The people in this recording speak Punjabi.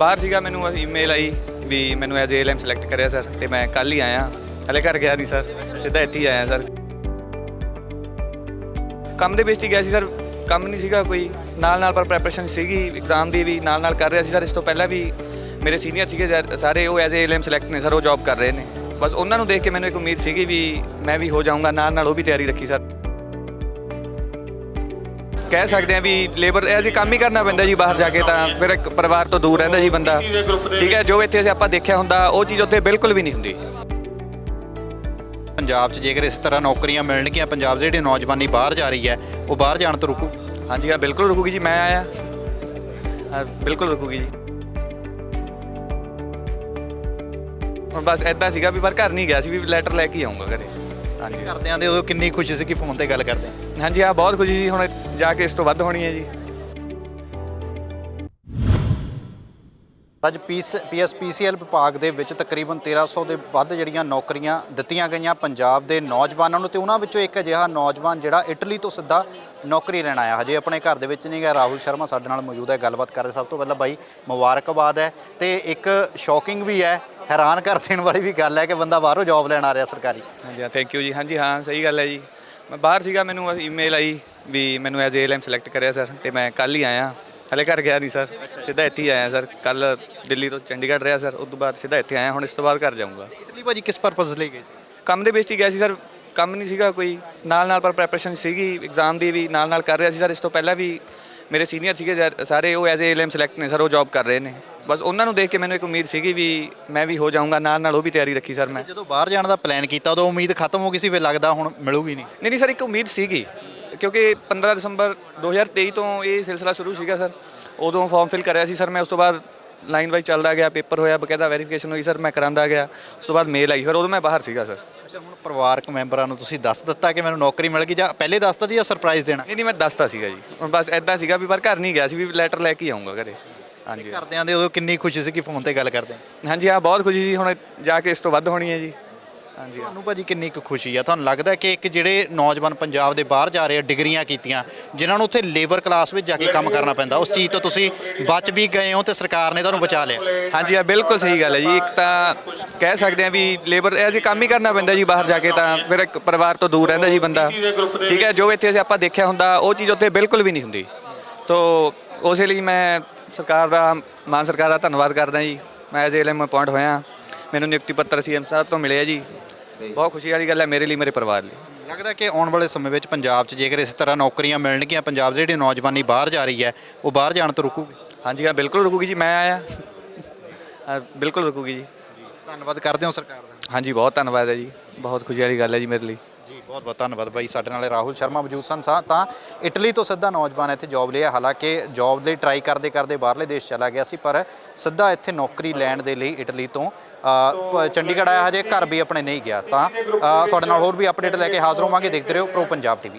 ਬਾਹਰ ਸੀਗਾ ਮੈਨੂੰ ਈਮੇਲ ਆਈ ਵੀ ਮੈਨੂੰ ਐਜ਼ ਏਐਲਐਮ ਸਿਲੈਕਟ ਕਰਿਆ ਸਰ ਤੇ ਮੈਂ ਕੱਲ ਹੀ ਆਇਆ। ਹਲੇ ਘਰ ਗਿਆ ਨਹੀਂ ਸਰ ਸਿੱਧਾ ਇੱਥੇ ਹੀ ਆਇਆ ਸਰ ਕੰਮ ਦੇ ਵਿੱਚ ਹੀ ਗਿਆ ਸੀ ਸਰ ਕੰਮ ਨਹੀਂ ਸੀਗਾ ਕੋਈ। ਨਾਲ ਨਾਲ ਪਰ ਪ੍ਰੈਪਰੇਸ਼ਨ ਸੀਗੀ ਐਗਜ਼ਾਮ ਦੀ ਵੀ ਨਾਲ ਨਾਲ ਕਰ ਰਿਹਾ ਸੀ ਸਰ ਇਸ ਤੋਂ ਪਹਿਲਾਂ ਵੀ ਮੇਰੇ ਸੀਨੀਅਰ ਸੀਗੇ ਸਰ- ਸਾਰੇ ਉਹ ਐਜ਼ ਏਐਲਐਮ ਸਿਲੈਕਟ ਨੇ ਸਰ ਉਹ ਜੌਬ ਕਰ ਰਹੇ ਨੇ। ਬਸ ਉਹਨਾਂ ਨੂੰ ਦੇਖ ਕੇ ਮੈਨੂੰ ਇੱਕ ਉਮੀਦ ਸੀਗੀ ਵੀ ਮੈਂ ਵੀ ਹੋ ਜਾਊਂਗਾ ਨਾਲ ਨਾਲ ਉਹ ਵੀ ਤਿਆਰੀ ਰੱਖੀ ਸਰ ਕਹਿ ਸਕਦੇ ਆ ਵੀ ਲੇਬਰ ਇਹ ਜੀ ਕੰਮ ਹੀ ਕਰਨਾ ਪੈਂਦਾ ਜੀ ਬਾਹਰ ਜਾ ਕੇ ਤਾਂ ਫਿਰ ਇੱਕ ਪਰਿਵਾਰ ਤੋਂ ਦੂਰ ਰਹਿੰਦਾ ਜੀ ਬੰਦਾ। ਠੀਕ ਹੈ ਜੋ ਇੱਥੇ ਅਸੀਂ ਆਪਾਂ ਦੇਖਿਆ ਹੁੰਦਾ ਉਹ ਚੀਜ਼ ਉੱਥੇ ਬਿਲਕੁਲ ਵੀ ਨਹੀਂ ਹੁੰਦੀ। ਪੰਜਾਬ 'ਚ ਜੇਕਰ ਇਸ ਤਰ੍ਹਾਂ ਨੌਕਰੀਆਂ ਮਿਲਣਗੀਆਂ ਪੰਜਾਬ ਦੇ ਜਿਹੜੀ ਨੌਜਵਾਨੀ ਬਾਹਰ ਜਾ ਰਹੀ ਹੈ ਉਹ ਬਾਹਰ ਜਾਣ ਤੋਂ ਰੁਕੂ। ਹਾਂਜੀ ਹਾਂ ਬਿਲਕੁਲ ਰੁਕੂਗੀ ਜੀ ਮੈਂ ਆਇਆ। ਹਾਂ, ਬਿਲਕੁਲ ਰੁਕੂਗੀ ਜੀ। ਹੁਣ ਬਸ ਐਦਾਂ ਸੀਗਾ ਵੀ ਪਰ ਘਰ ਨਹੀਂ ਗਿਆ ਸੀ ਵੀ ਲੈਟਰ ਲੈ ਕੇ ਆਉਂਗਾ ਘਰੇ। ਹਾਂਜੀ। ਕਰਦਿਆਂ ਦੇ ਉਦੋਂ ਕਿੰਨੀ ਖੁਸ਼ੀ ਸੀ ਕਿ ਫੋਨ ਤੇ ਗੱਲ ਕਰਦੇ ਹਾਂ। ਹਾਂਜੀ ਆ ਬਹੁਤ ਖੁਸ਼ੀ ਜੀ ਹੁਣ ਜਾ ਕੇ ਇਸ ਤੋਂ ਵੱਧ ਹੋਣੀ ਹੈ ਜੀ। ਅੱਜ ਪੀਐਸਪੀਸੀਐਲ ਵਿਭਾਗ ਦੇ ਵਿੱਚ ਤਕਰੀਬਨ 1300 ਦੇ ਵੱਧ ਜਿਹੜੀਆਂ ਨੌਕਰੀਆਂ ਦਿੱਤੀਆਂ ਗਈਆਂ ਪੰਜਾਬ ਦੇ ਨੌਜਵਾਨਾਂ ਨੂੰ ਤੇ ਉਹਨਾਂ ਵਿੱਚੋਂ ਇੱਕ ਅਜਿਹਾ ਨੌਜਵਾਨ ਜਿਹੜਾ ਇਟਲੀ ਤੋਂ ਸਿੱਧਾ ਨੌਕਰੀ ਲੈਣ ਆਇਆ। ਹਜੇ ਆਪਣੇ ਘਰ ਦੇ ਵਿੱਚ ਨਹੀਂ ਗਿਆ ਰਾਹੁਲ ਸ਼ਰਮਾ ਸਾਡੇ ਨਾਲ ਮੌਜੂਦ ਹੈ ਗੱਲਬਾਤ ਕਰਦੇ ਸਭ ਤੋਂ ਪਹਿਲਾਂ ਬਾਈ ਮੁਬਾਰਕਬਾਦ ਹੈ ਤੇ ਇੱਕ ਸ਼ੌਕਿੰਗ ਵੀ ਹੈ ਹੈਰਾਨ ਕਰ ਦੇਣ ਵਾਲੀ ਵੀ ਗੱਲ ਹੈ ਕਿ ਬੰਦਾ ਬਾਹਰੋਂ ਜੌਬ ਲੈਣ ਆ ਰਿਹਾ ਸਰਕਾਰੀ। ਹਾਂਜੀ ਹਾਂ ਥੈਂਕ ਯੂ ਜੀ। ਹਾਂਜੀ ਹਾਂ ਸਹੀ ਗੱਲ ਹੈ ਜੀ। ਮੈਂ ਬਾਹਰ ਸੀਗਾ ਮੈਨੂੰ ਈਮੇਲ ਆਈ ਵੀ ਮੈਨੂੰ ਐਜ਼ ਏਐਲਐਮ ਸਿਲੈਕਟ ਕਰਿਆ ਸਰ ਤੇ ਮੈਂ ਕੱਲ ਹੀ ਆਇਆ। ਹਲੇ ਘਰ ਗਿਆ ਨਹੀਂ ਸਰ ਸਿੱਧਾ ਇੱਥੇ ਹੀ ਆਇਆ ਸਰ ਕੱਲ ਦਿੱਲੀ ਤੋਂ ਚੰਡੀਗੜ੍ਹ ਰਿਹਾ ਸਰ ਉਸ ਤੋਂ ਬਾਅਦ ਸਿੱਧਾ ਇੱਥੇ ਆਇਆ। ਹੁਣ ਇਸ ਤੋਂ ਬਾਅਦ ਘਰ ਜਾਊਂਗਾ। ਇਟਲੀ ਭਾਜੀ ਕਿਸ ਪਰਪਸ ਲਈ ਗਏ ਸੀ? ਕੰਮ ਦੇ ਵਿੱਚ ਹੀ ਗਿਆ ਸੀ ਸਰ ਕੰਮ ਨਹੀਂ ਸੀਗਾ ਕੋਈ। ਨਾਲ ਨਾਲ ਪਰ ਪ੍ਰੈਪਰੇਸ਼ਨ ਸੀਗੀ। ਐਗਜ਼ਾਮ ਦੀ ਵੀ ਨਾਲ ਨਾਲ ਕਰ ਰਿਹਾ ਸੀ ਸਰ ਇਸ ਤੋਂ ਪਹਿਲਾਂ ਵੀ ਮੇਰੇ ਸੀਨੀਅਰ ਸੀਗੇ ਸਰ- ਸਾਰੇ ਉਹ ਐਜ਼ ਏਐਲਐਮ ਸਿਲੈਕਟ ਨੇ ਸਰ ਉਹ ਜੌਬ ਕਰ ਰਹੇ ਨੇ। ਬਸ ਉਹਨਾਂ ਨੂੰ ਦੇਖ ਕੇ ਮੈਨੂੰ ਇੱਕ ਉਮੀਦ ਸੀਗੀ ਵੀ ਮੈਂ ਵੀ ਹੋ ਜਾਊਂਗਾ ਨਾਲ ਨਾਲ ਉਹ ਵੀ ਤਿਆਰੀ ਰੱਖੀ ਸਰ ਮੈਂ। ਜਦੋਂ ਬਾਹਰ ਜਾਣ ਦਾ ਪਲਾਨ ਕੀਤਾ ਉਦੋਂ ਉਮੀਦ ਖਤਮ ਹੋ ਗਈ ਸੀ ਫਿਰ ਲੱਗਦਾ ਹੁਣ ਮਿਲੂਗੀ ਨਹੀਂ? ਨਹੀਂ ਨਹੀਂ ਸਰ ਇੱਕ ਉਮੀਦ ਸੀਗੀ। ਕਿਉਂਕਿ 15 ਦਸੰਬਰ 2023 ਤੋਂ ਇਹ ਸਿਲਸਿਲਾ ਸ਼ੁਰੂ ਸੀਗਾ ਸਰ। ਉਦੋਂ ਫਾਰਮ ਫਿਲ ਕਰਿਆ ਸੀ ਸਰ ਮੈਂ ਉਸ ਤੋਂ ਬਾਅਦ ਲਾਈਨ ਵਾਈਜ਼ ਚੱਲਦਾ ਗਿਆ ਪੇਪਰ ਹੋਇਆ ਬਕਾਇਦਾ ਵੈਰੀਫਿਕੇਸ਼ਨ ਹੋਈ ਸਰ ਮੈਂ ਕਰਾਂਦਾ ਗਿਆ। ਉਸ ਤੋਂ ਬਾਅਦ ਮੇਲ ਆਈ ਫਿਰ ਉਦੋਂ ਮੈਂ ਬਾਹਰ ਸੀਗਾ ਸਰ। ਅੱਛਾ ਹੁਣ ਪਰਿਵਾਰਕ ਮੈਂਬਰਾਂ ਨੂੰ ਤੁਸੀਂ ਦੱਸ ਦਿੱਤਾ ਕਿ ਮੈਨੂੰ ਨੌਕਰੀ ਮਿਲ ਗਈ ਜਾਂ ਪਹਿਲੇ ਦੱਸਤਾ ਜੀ ਜਾਂ ਸਰਪ੍ਰਾਈਜ਼ ਦੇਣਾ? ਨਹੀਂ ਨਹੀਂ ਮੈਂ ਦੱਸਤਾ ਸੀਗਾ ਜੀ। ਹੁਣ ਬਸ ਐਦਾਂ ਸੀਗਾ ਵੀ ਪਰ ਘਰ ਨਹੀਂ ਗਿਆ ਸੀ ਵੀ ਲੈਟਰ ਲੈ ਕੇ ਆਉਂਗਾ ਘਰੇ। ਹਾਂਜੀ। ਕਰਦਿਆਂ ਦੇ ਉਦੋਂ ਕਿੰਨੀ ਖੁਸ਼ੀ ਸੀ ਕਿ ਫੋਨ ਤੇ ਗੱਲ ਕਰਦੇ ਹਾਂ। ਹਾਂਜੀ ਆ ਬਹੁਤ ਖੁਸ਼ੀ ਜੀ ਹੁਣ ਜਾ ਕੇ ਇਸ ਤੋਂ ਵੱਧ ਹੋਣੀ ਹੈ ਜੀ। ਹਾਂਜੀ ਹਾਂ। ਤੁਹਾਨੂੰ ਭਾਜੀ ਕਿੰਨੀ ਕੁ ਖੁਸ਼ੀ ਆ? ਤੁਹਾਨੂੰ ਲੱਗਦਾ ਕਿ ਇੱਕ ਜਿਹੜੇ ਨੌਜਵਾਨ ਪੰਜਾਬ ਦੇ ਬਾਹਰ ਜਾ ਰਹੇ ਆ ਡਿਗਰੀਆਂ ਕੀਤੀਆਂ ਜਿਨ੍ਹਾਂ ਨੂੰ ਉੱਥੇ ਲੇਬਰ ਕਲਾਸ ਵਿੱਚ ਜਾ ਕੇ ਕੰਮ ਕਰਨਾ ਪੈਂਦਾ ਉਸ ਚੀਜ਼ ਤੋਂ ਤੁਸੀਂ ਬਚ ਵੀ ਗਏ ਹੋ ਤੇ ਸਰਕਾਰ ਨੇ ਤੁਹਾਨੂੰ ਬਚਾ ਲਿਆ। ਹਾਂਜੀ ਆ ਬਿਲਕੁਲ ਸਹੀ ਗੱਲ ਹੈ ਜੀ। ਇੱਕ ਤਾਂ ਕਹਿ ਸਕਦੇ ਆ ਵੀ ਲੇਬਰ ਇਹ ਜੀ ਕੰਮ ਹੀ ਕਰਨਾ ਪੈਂਦਾ ਜੀ ਬਾਹਰ ਜਾ ਕੇ ਤਾਂ ਫਿਰ ਇੱਕ ਪਰਿਵਾਰ ਤੋਂ ਦੂਰ ਰਹਿੰਦਾ ਜੀ ਬੰਦਾ। ਠੀਕ ਹੈ ਜੋ ਇੱਥੇ ਅਸੀਂ ਆਪਾਂ ਦੇਖਿਆ ਹੁੰਦਾ ਉਹ ਚੀਜ਼ ਉੱਥੇ ਬਿਲਕੁਲ ਵੀ ਨਹੀਂ ਹੁੰਦੀ। ਤੋ ਉਸੇ ਲਈ ਮੈਂ ਸਰਕਾਰ ਦਾ ਮਾਨ ਸਰਕਾਰ ਦਾ ਧੰਨਵਾਦ ਕਰਦਾ ਜੀ। ਮੈਂ ਐਜ਼ ਐਲਐਮ ਅਪਾਇੰਟ ਹੋਇਆ। ਮੈਨੂੰ ਨਿਯੁਕਤੀ ਪੱਤਰ ਸੀਐਮ ਸਾਹਿਬ ਤੋਂ ਮਿਲਿਆ ਜੀ। ਬਹੁਤ ਖੁਸ਼ੀ ਵਾਲੀ ਗੱਲ ਹੈ ਮੇਰੇ ਲਈ ਮੇਰੇ ਪਰਿਵਾਰ ਲਈ। ਲੱਗਦਾ ਕਿ ਆਉਣ ਵਾਲੇ ਸਮੇਂ ਵਿੱਚ ਪੰਜਾਬ 'ਚ ਜੇਕਰ ਇਸ ਤਰ੍ਹਾਂ ਨੌਕਰੀਆਂ ਮਿਲਣਗੀਆਂ ਪੰਜਾਬ ਦੀ ਜਿਹੜੀ ਨੌਜਵਾਨੀ ਬਾਹਰ ਜਾ ਰਹੀ ਹੈ ਉਹ ਬਾਹਰ ਜਾਣ ਤੋਂ ਰੁਕੂਗੀ? ਹਾਂਜੀ ਹਾਂ ਬਿਲਕੁਲ ਰੁਕੂਗੀ ਜੀ ਮੈਂ ਆਇਆ। ਹਾਂ, ਬਿਲਕੁਲ ਰੁਕੂਗੀ ਜੀ। ਧੰਨਵਾਦ ਕਰਦੇ ਹਾਂ ਸਰਕਾਰ ਦਾ। ਹਾਂਜੀ ਬਹੁਤ ਧੰਨਵਾਦ ਹੈ ਜੀ। ਬਹੁਤ ਖੁਸ਼ੀ ਵਾਲੀ ਗੱਲ ਹੈ ਜੀ ਮੇਰੇ ਲਈ। ਜੀ ਬਹੁਤ ਬਹੁਤ ਧੰਨਵਾਦ ਬਾਈ। ਸਾਡੇ ਨਾਲ ਰਾਹੁਲ ਸ਼ਰਮਾ ਮੌਜੂਦ ਸਨ। ਸਾ ਤਾਂ ਇਟਲੀ ਤੋਂ ਸਿੱਧਾ ਨੌਜਵਾਨ ਇੱਥੇ ਜੌਬ ਲਿਆ। ਹਾਲਾਂਕਿ ਜੌਬ ਲਈ ਟਰਾਈ ਕਰਦੇ ਕਰਦੇ ਬਾਹਰਲੇ ਦੇਸ਼ ਚਲਾ ਗਿਆ ਸੀ ਪਰ ਸਿੱਧਾ ਇੱਥੇ ਨੌਕਰੀ ਲੈਣ ਦੇ ਲਈ ਇਟਲੀ ਤੋਂ ਅ, ਪ- ਚੰਡੀਗੜ੍ਹ ਆਇਆ। ਹਜੇ ਘਰ ਵੀ ਆਪਣੇ ਨਹੀਂ ਗਿਆ। ਤਾਂ ਅ, ਤੁਹਾਡੇ ਨਾਲ ਹੋਰ ਵੀ ਅਪਡੇਟ ਲੈ ਕੇ ਹਾਜ਼ਰ ਹੋਵਾਂਗੇ। ਦੇਖਦੇ ਰਹੋ ਪ੍ਰੋ ਪੰਜਾਬ ਟੀਵੀ